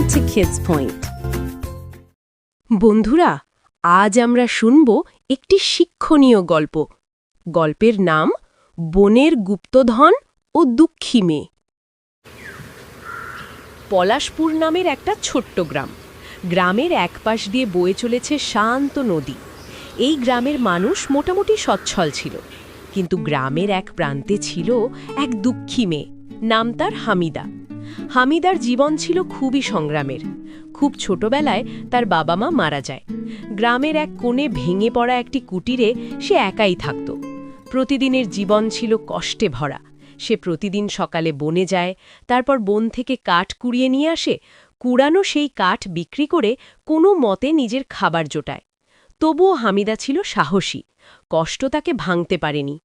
to Kids Point. বন্ধুরা, আজ আমরা শুনব একটি শিক্ষণীয় গল্প। গল্পের নাম বনের গুপ্তধন ও দুঃখী মেয়ে। পলাশপুর নামের একটা ছোট্ট গ্রাম। গ্রামের একপাশ দিয়ে বয়ে চলেছে শান্ত নদী। এই গ্রামের মানুষ মোটামুটি সচ্ছল ছিল। কিন্তু গ্রামের এক প্রান্তে ছিল এক দুঃখী মেয়ে। নাম তার হামিদা। হামিদার জীবন ছিল খুবই সংগ্রামের। খুব ছোটবেলায় তার বাবা মা মারা যায়। গ্রামের এক কোণে ভেঙে পড়া একটি কুটিরে সে একাই থাকত। প্রতিদিনের জীবন ছিল কষ্টে ভরা। সে প্রতিদিন সকালে বনে যায়, তারপর বন থেকে কাঠ কুড়িয়ে নিয়ে আসে, কুড়ানো সেই কাঠ বিক্রি করে কোনো মতে নিজের খাবার জোটায়। তবুও হামিদা ছিল সাহসী, কষ্ট তাকে ভাঙতে পারেনি।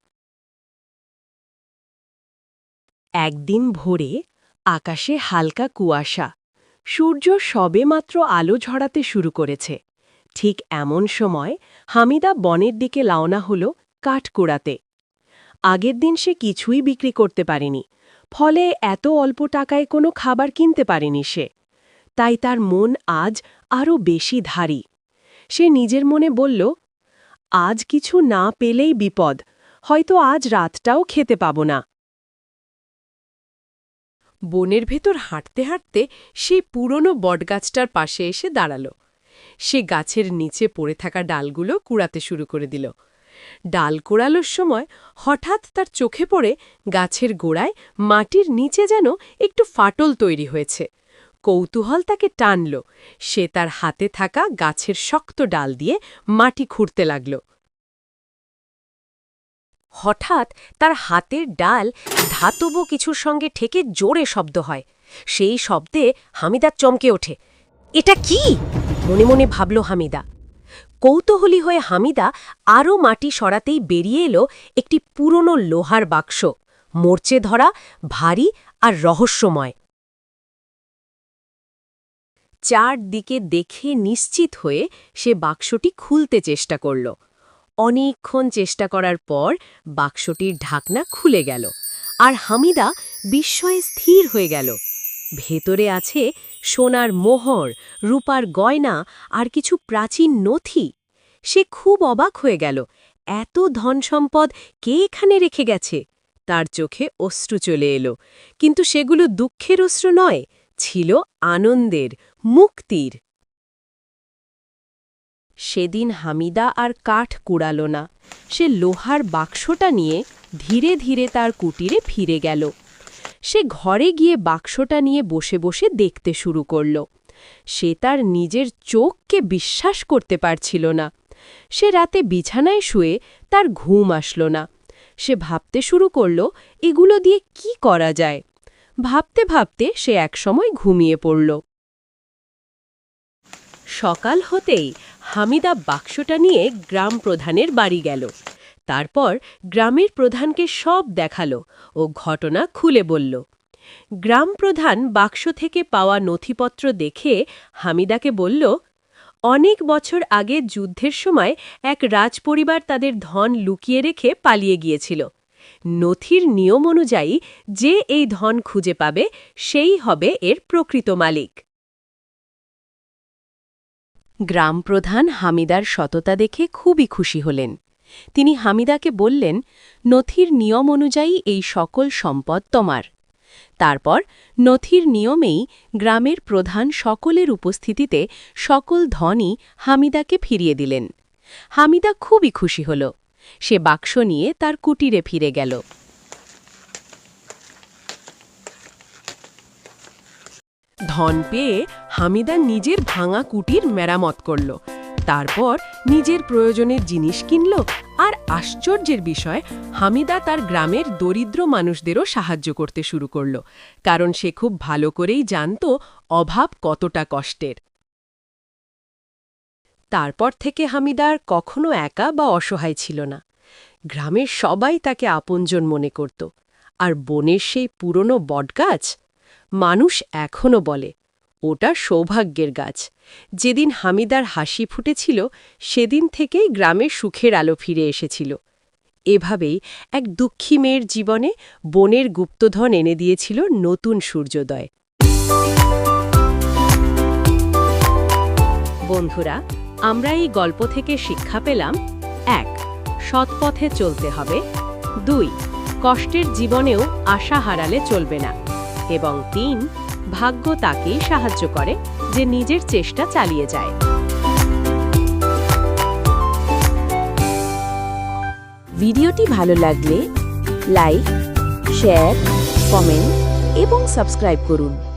একদিন ভোরে আকাশে হালকা কুয়াশা। সূর্য সবেমাত্র আলো ঝরাতে শুরু করেছে। ঠিক এমন সময় হামিদা বনের দিকে লাওনা হল কাঠ কুড়াতে আগের দিন সে কিছুই বিক্রি করতে পারেনি। ফলে এত অল্প টাকায় কোনো খাবার কিনতে পারেনি সে। তাই তার মন আজ আরও বেশি ধারী। সে নিজের মনে বলল, আজ কিছু না পেলেই বিপদ। হয়তো আজ রাতটাও খেতে পাব না। বনের ভেতর হাঁটতে হাঁটতে সেই পুরনো বটগাছটার পাশে এসে দাঁড়াল। সে গাছের নিচে পড়ে থাকা ডালগুলো কুড়াতে শুরু করে দিল। ডাল কোড়ালোর সময় হঠাৎ তার চোখে পড়ে গাছের গোড়ায় মাটির নিচে যেন একটু ফাটল তৈরি হয়েছে। কৌতূহল তাকে টানল। সে তার হাতে থাকা গাছের শক্ত ডাল দিয়ে মাটি খুঁড়তে লাগল। হঠাৎ তার হাতের ডাল ধাতব কিছুর সঙ্গে ঠেকে জোরে শব্দ হয়। সেই শব্দে হামিদা চমকে ওঠে। এটা কি? মনে মনে ভাবল হামিদা। কৌতূহলী হয়ে হামিদা আরও মাটি সরাতেই বেরিয়ে এলো একটি পুরনো লোহার বাক্স, মোর্চে ধরা, ভারী আর রহস্যময়। চারদিকে দেখে নিশ্চিত হয়ে সে বাক্সটি খুলতে চেষ্টা করল। অনেকক্ষণ চেষ্টা করার পর বাক্সটির ঢাকনা খুলে গেল আর হামিদা বিস্ময়ে স্থির হয়ে গেল। ভেতরে আছে সোনার মোহর, রূপার গয়না আর কিছু প্রাচীন নথি। সে খুব অবাক হয়ে গেল, এত ধন সম্পদ কে এখানে রেখে গেছে? তার চোখে অশ্রু চলে এলো, কিন্তু সেগুলো দুঃখের অশ্রু নয়, ছিল আনন্দের, মুক্তির। সেদিন হামিদা আর কাঠ কুড়াল না। সে লোহার বাক্সটা নিয়ে ধীরে ধীরে তার কুটিরে ফিরে গেল। সে ঘরে গিয়ে বাক্সটা নিয়ে বসে বসে দেখতে শুরু করল। সে তার নিজের চোখকে বিশ্বাস করতে পারছিল না। সে রাতে বিছানায় শুয়ে তার ঘুম আসল না। সে ভাবতে শুরু করল, এগুলো দিয়ে কি করা যায়? ভাবতে ভাবতে সে একসময় ঘুমিয়ে পড়ল। সকাল হতেই হামিদা বাক্সটা নিয়ে গ্রাম প্রধানের বাড়ি গেল। তারপর গ্রামের প্রধানকে সব দেখাল ও ঘটনা খুলে বলল। গ্রাম প্রধান বাক্স থেকে পাওয়া নথিপত্র দেখে হামিদাকে বলল, অনেক বছর আগে যুদ্ধের সময় এক রাজপরিবার তাদের ধন লুকিয়ে রেখে পালিয়ে গিয়েছিল। নথির নিয়ম অনুযায়ী যে এই ধন খুঁজে পাবে, সেই হবে এর প্রকৃত মালিক। গ্রাম প্রধান হামিদার সততা দেখে খুবই খুশি হলেন। তিনি হামিদাকে বললেন, নথির নিয়ম অনুযায়ী এই সকল সম্পদ তোমার। তারপর নথির নিয়মেই গ্রামের প্রধান সকলের উপস্থিতিতে সকল ধনই হামিদাকে ফিরিয়ে দিলেন। হামিদা খুবই খুশি হল। সে বাক্স নিয়ে তার কুটিরে ফিরে গেল। ধন পেয়ে হামিদা নিজের ভাঙা কুটির মেরামত করল। তারপর নিজের প্রয়োজনের জিনিস কিনল আর আশ্চর্যের বিষয়, হামিদা তার গ্রামের দরিদ্র মানুষদেরও সাহায্য করতে শুরু করল, কারণ সে খুব ভালো করেই জানত অভাব কতটা কষ্টের। তারপর থেকে হামিদার কখনো একা বা অসহায় ছিল না। গ্রামের সবাই তাকে আপনজন মনে করত, আর বনের সেই পুরনো বটগাছ মানুষ এখনও বলে, ওটা সৌভাগ্যের গাছ। যেদিন হামিদার হাসি ফুটেছিল, সেদিন থেকেই গ্রামে সুখের আলো ফিরে এসেছিল। এভাবেই এক দুঃখী মেয়ের জীবনে বনের গুপ্তধন এনে দিয়েছিল নতুন সূর্যোদয়। বন্ধুরা, আমরা এই গল্প থেকে শিক্ষা পেলাম, এক, সৎপথে চলতে হবে। দুই, কষ্টের জীবনেও আশা হারালে চলবে না। এবং তিন, ভাগ্য তাকে সাহায্য করে যে নিজের চেষ্টা চালিয়ে যায়। ভিডিওটি ভালো লাগলে লাইক, শেয়ার, কমেন্ট এবং সাবস্ক্রাইব করুন।